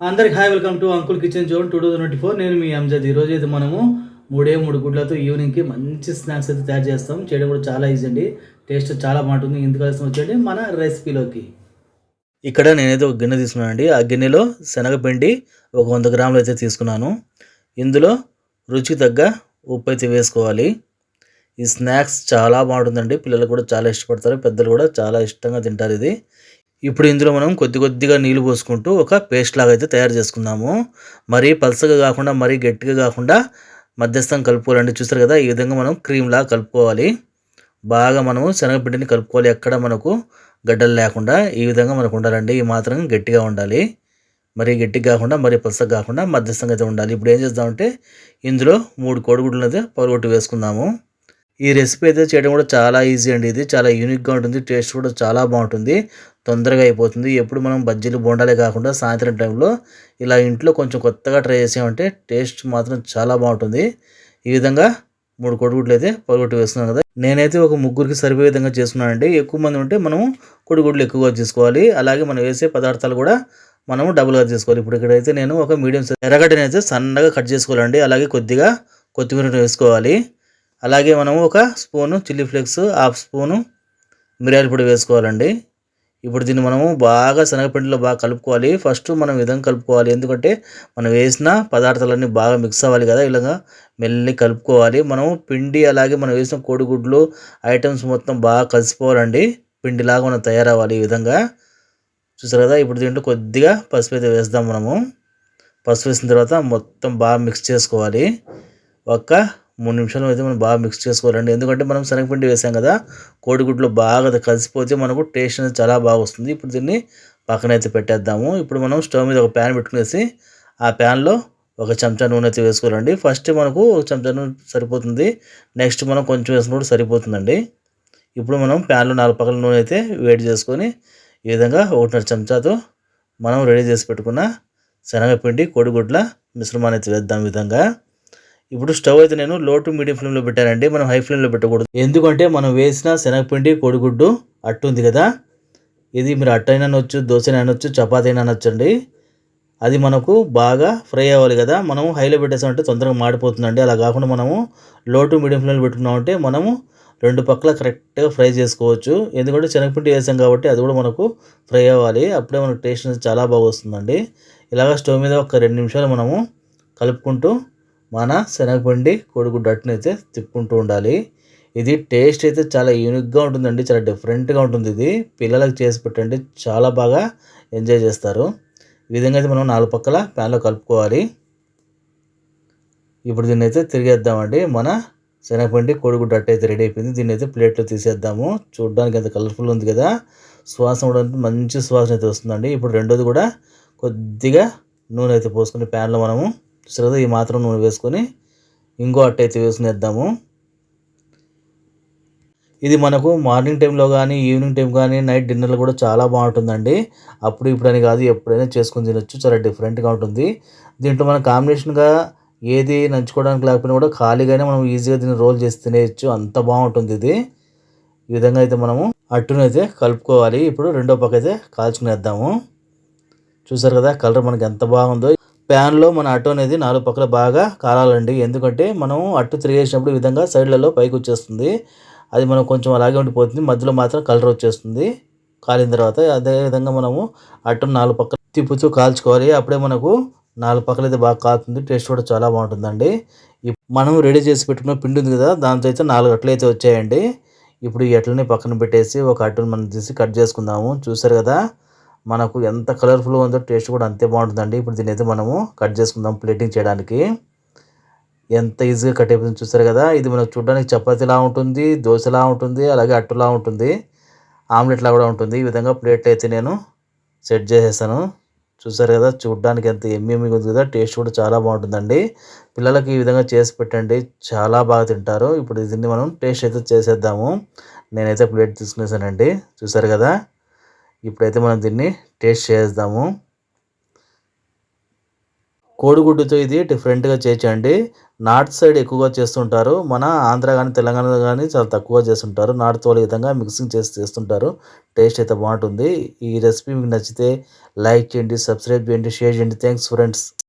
అందరికి hi welcome to Uncle Kitchen Zone two thousand twenty four. నేను మీ అంజద్. ఈరోజు అయితే మనము మూడే మూడు గుడ్లతో ఈవినింగ్కి మంచి స్నాక్స్ అయితే తయారు చేస్తాం. చేయడం కూడా చాలా ఈజీ అండి. టేస్ట్ చాలా బాగుంటుంది. ఎందుకు కలిసి వచ్చేయండి. మన రెసిపీలోకి ఇక్కడ నేనైతే ఒక గిన్నె తీసుకున్నానండి. ఆ గిన్నెలో శనగపిండి ఒక వంద గ్రాములు అయితే తీసుకున్నాను. ఇందులో రుచికి తగ్గ ఉప్పు అయితే వేసుకోవాలి. ఈ స్నాక్స్ చాలా బాగుంటుందండి. పిల్లలు కూడా చాలా ఇష్టపడతారు. పెద్దలు కూడా చాలా ఇష్టంగా తింటారు ఇది. ఇప్పుడు ఇందులో మనం కొద్ది కొద్దిగా నీళ్ళు పోసుకుంటూ ఒక పేస్ట్ లాగా అయితే తయారు చేసుకుందాము. మరీ పలసగా కాకుండా మరీ గట్టిగా కాకుండా మధ్యస్థం కలుపుకోవాలండి. చూస్తారు కదా ఈ విధంగా మనం క్రీమ్ లాగా కలుపుకోవాలి. బాగా మనము శనగపిండిని కలుపుకోవాలి. ఎక్కడ మనకు గడ్డలు లేకుండా ఈ విధంగా మనకు ఉండాలండి. ఈ మాత్రం గట్టిగా ఉండాలి. మరీ గట్టిగా కాకుండా మరీ పలసగా కాకుండా మధ్యస్థంగా అయితే ఉండాలి. ఇప్పుడు ఏం చేద్దామంటే ఇందులో మూడు కోడిగుడ్లు అయితే పగలగొట్టి వేసుకుందాము. ఈ రెసిపీ అయితే చేయడం కూడా చాలా ఈజీ అండి ఇది. చాలా యూనిక్గా ఉంటుంది. టేస్ట్ కూడా చాలా బాగుంటుంది. తొందరగా అయిపోతుంది. ఎప్పుడు మనం బజ్జీలు బోండాలే కాకుండా సాయంత్రం టైంలో ఇలా ఇంట్లో కొంచెం కొత్తగా ట్రై చేసామంటే టేస్ట్ మాత్రం చాలా బాగుంటుంది. ఈ విధంగా మూడు కొడుగుడ్లు అయితే పగొట్టి వేస్తున్నాను కదా. నేనైతే ఒక ముగ్గురికి సరిపోయే విధంగా చేసుకున్నానండి. ఎక్కువ మంది ఉంటే మనం కొడుగుడ్లు ఎక్కువగా చేసుకోవాలి అలాగే మనం వేసే పదార్థాలు కూడా మనము డబుల్గా చేసుకోవాలి ఇప్పుడు ఇక్కడైతే నేను ఒక మీడియం ఎర్రగడ్డని అయితే సన్నగా కట్ చేసుకోవాలండి. అలాగే కొద్దిగా కొత్తిమీర వేసుకోవాలి. అలాగే మనము ఒక spoon chilli flakes half spoon మిరియాల పొడి వేసుకోవాలండి. ఇప్పుడు దీన్ని మనము బాగా శనగపిండిలో బాగా కలుపుకోవాలి. ఫస్ట్ మనం విధంగా కలుపుకోవాలి. ఎందుకంటే మనం వేసిన పదార్థాలన్నీ బాగా మిక్స్ అవ్వాలి కదా. ఇలాగా మెల్లి కలుపుకోవాలి. మనము పిండి అలాగే మనం వేసిన కోడిగుడ్లు ఐటమ్స్ మొత్తం బాగా కలిసిపోవాలండి. పిండిలాగా మనం తయారవ్వాలి ఈ విధంగా. చూసారు కదా? ఇప్పుడు దీంట్లో కొద్దిగా పసుపు అయితే వేస్తాం మనము. పసుపు వేసిన తర్వాత మొత్తం బాగా మిక్స్ చేసుకోవాలి. ఒక్క మూడు నిమిషాలు అయితే మనం బాగా మిక్స్ చేసుకోవాలండి. ఎందుకంటే మనం శనగపిండి వేసాం కదా కోడిగుడ్లు బాగా కలిసిపోతే మనకు టేస్ట్ అనేది చాలా బాగా వస్తుంది. ఇప్పుడు దీన్ని పక్కన అయితే పెట్టేద్దాము. ఇప్పుడు మనం స్టవ్ మీద ఒక ప్యాన్ పెట్టుకునేసి ఆ ప్యాన్లో ఒక చెంచా నూనె అయితే వేసుకోవాలండి. ఫస్ట్ మనకు ఒక చెంచా నూనె సరిపోతుంది. నెక్స్ట్ మనం కొంచెం వేసుకున్నప్పుడు సరిపోతుందండి. ఇప్పుడు మనం ప్యాన్లో నాలుగు పక్కల నూనె అయితే వేడి చేసుకొని ఈ విధంగా ఒకటిన్నర చెంచాతో మనం రెడీ చేసి పెట్టుకున్న శనగపిండి కోడిగుడ్ల మిశ్రమాన్ని అయితే వేద్దాం విధంగా. ఇప్పుడు స్టవ్ అయితే నేను లో టు మీడియం ఫ్లేమ్లో పెట్టానండి. మనం హై ఫ్లేమ్లో పెట్టకూడదు. ఎందుకంటే మనం వేసిన శనగపిండి కోడిగుడ్డు అట్టు ఉంది కదా. ఇది మీరు అట్టైనా అనొచ్చు దోశ అనొచ్చు చపాతీ అయినా అనొచ్చండి. అది మనకు బాగా ఫ్రై అవ్వాలి కదా. మనము హైలో పెట్టేసామంటే తొందరగా మాడిపోతుందండి. అలా కాకుండా మనము లో టు మీడియం ఫ్లేమ్లో పెట్టుకున్నామంటే మనము రెండు పక్కల కరెక్ట్గా ఫ్రై చేసుకోవచ్చు. ఎందుకంటే శనగపిండి వేసాం కాబట్టి అది కూడా మనకు ఫ్రై అవ్వాలి. అప్పుడే మనకు టేస్ట్ అనేది చాలా బాగా వస్తుందండి. ఇలాగ స్టవ్ మీద ఒక రెండు నిమిషాలు మనము కలుపుకుంటూ మన శనగపిండి కోడిగుడ్డు అట్టుని అయితే తిప్పుకుంటూ ఉండాలి. ఇది టేస్ట్ అయితే చాలా యూనిక్గా ఉంటుందండి చాలా డిఫరెంట్గా ఉంటుంది ఇది. పిల్లలకు చేసి పెట్టండి చాలా బాగా ఎంజాయ్ చేస్తారు. ఈ విధంగా అయితే మనం నాలుగు పక్కల ప్యాన్లో కలుపుకోవాలి. ఇప్పుడు దీన్ని అయితే తిరిగేద్దామండి. మన శనగపిండి కోడిగుడ్డు అట్ట అయితే రెడీ అయిపోయింది. దీన్ని అయితే ప్లేట్లో తీసేద్దాము. చూడడానికి ఎంత కలర్ఫుల్ ఉంది కదా. సువాసన కూడా మంచి సువాసన అయితే వస్తుందండి. ఇప్పుడు రెండోది కూడా కొద్దిగా నూనె అయితే పోసుకుని ప్యాన్లో మనము చూసారు ఈ మాత్రం నూనె వేసుకొని ఇంకో అట్ట అయితే వేసుకునేద్దాము. ఇది మనకు మార్నింగ్ టైంలో కానీ ఈవినింగ్ టైం కానీ నైట్ డిన్నర్లో కూడా చాలా బాగుంటుందండి. అప్పుడు ఇప్పుడు అని కాదు ఎప్పుడైనా చేసుకుని తినొచ్చు చాలా డిఫరెంట్గా ఉంటుంది. దీంట్లో మన కాంబినేషన్గా ఏది నంచుకోవడానికి లేకపోయినా కూడా ఖాళీగానే మనం ఈజీగా దీన్ని రోల్ చేసి తినేయచ్చు. అంత బాగుంటుంది ఇది. ఈ విధంగా అయితే మనము అట్టునైతే కలుపుకోవాలి. ఇప్పుడు రెండో పక్క అయితే కాల్చుకునేద్దాము. చూసారు కదా కలర్ మనకి ఎంత బాగుందో. ప్యాన్లో మన అట్టు అనేది నాలుగు పక్కల బాగా కాలాలండి. ఎందుకంటే మనం అట్టు తిరిగేసినప్పుడు ఈ విధంగా సైడ్లలో పైకి వచ్చేస్తుంది. అది మనం కొంచెం అలాగే ఉండిపోతుంది. మధ్యలో మాత్రం కలర్ వచ్చేస్తుంది. కాలిన తర్వాత అదే విధంగా మనము అట్టును నాలుగు పక్కల తిప్పుతూ కాల్చుకోవాలి. అప్పుడే మనకు నాలుగు పక్కల అయితే బాగా కాలుతుంది. టేస్ట్ కూడా చాలా బాగుంటుందండి. మనం రెడీ చేసి పెట్టుకున్న పిండి ఉంది కదా దాంతో అయితే నాలుగు అట్లు అయితే వచ్చాయండి. ఇప్పుడు ఈ అట్లని పక్కన పెట్టేసి ఒక అట్టును మనం తీసి కట్ చేసుకుందాము. చూసారు కదా? మనకు ఎంత కలర్ఫుల్గా ఉందో టేస్ట్ కూడా అంతే బాగుంటుందండి. ఇప్పుడు దీని అయితే మనము కట్ చేసుకుందాం ప్లేటింగ్ చేయడానికి. ఎంత ఈజీగా కట్ అయిపోతుంది చూస్తారు కదా. ఇది మనకు చూడడానికి చపాతీలా ఉంటుంది దోశలా ఉంటుంది అలాగే అట్టులా ఉంటుంది. ఆమ్లెట్లా కూడా ఉంటుంది. ఈ విధంగా ప్లేట్ అయితే నేను సెట్ చేసేసాను. చూసారు కదా చూడడానికి ఎంత ఎమ్మి ఉంది కదా. టేస్ట్ కూడా చాలా బాగుంటుందండి. పిల్లలకి ఈ విధంగా చేసి పెట్టండి. చాలా బాగా తింటారు. ఇప్పుడు దీన్ని మనం టేస్ట్ అయితే చేసేద్దాము. నేనైతే ప్లేట్ తీసుకునేసానండి. చూసారు కదా. ఇప్పుడైతే మనం దీన్ని టేస్ట్ చేద్దాము కోడిగుడ్డుతో ఇది డిఫరెంట్గా చేయొచ్చండి నార్త్ సైడ్ ఎక్కువగా చేస్తుంటారు. మన ఆంధ్ర కానీ తెలంగాణ కానీ చాలా తక్కువగా చేస్తుంటారు. నార్త్ వాళ్ళ విధంగా మిక్సింగ్ చేసి చేస్తుంటారు. టేస్ట్ అయితే బాగుంటుంది. ఈ రెసిపీ మీకు నచ్చితే లైక్ చేయండి సబ్స్క్రైబ్ చేయండి షేర్ చేయండి. Thanks friends